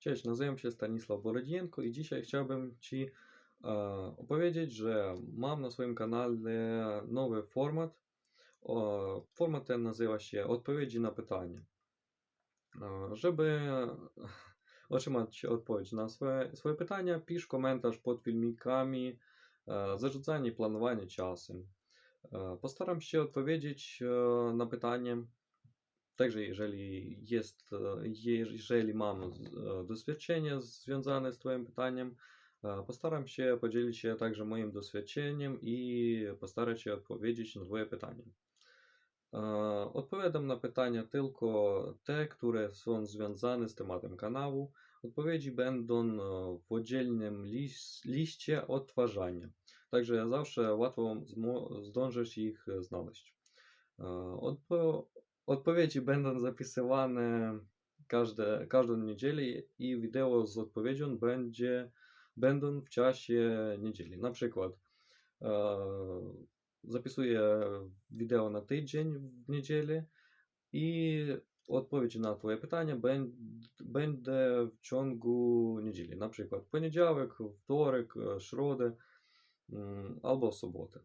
Cześć, nazywam się Stanisław Borodienko i dzisiaj chciałbym Ci e, opowiedzieć, że mam na swoim kanale nowy format. O, format ten nazywa się Odpowiedzi na pytania. E, żeby otrzymać odpowiedź na swoje, swoje pytania, pisz komentarz pod filmikami, e, zarządzanie i planowanie czasem. E, Postaram się odpowiedzieć e, na pytanie Także jeżeli jest, e, jeżeli mam e, doświadczenie związane z Twoim pytaniem, e, postaram się podzielić się także moim doświadczeniem i postarać się odpowiedzieć na Twoje pytanie. Odpowiadam na pytania tylko te, które są związane z tematem kanału. Odpowiedzi będą w oddzielnym liście odtwarzania. Także zawsze łatwo zdążysz ich znaleźć. Odpowiedzi będą zapisywane każde, każdą niedzielę i wideo z odpowiedzią będzie, będą w czasie niedzieli. Na przykład e, zapisuję wideo na tydzień w niedzielę i odpowiedź na Twoje pytania będ- będę w ciągu niedzieli. Na przykład poniedziałek, wtorek, e, środę mm, albo sobotę.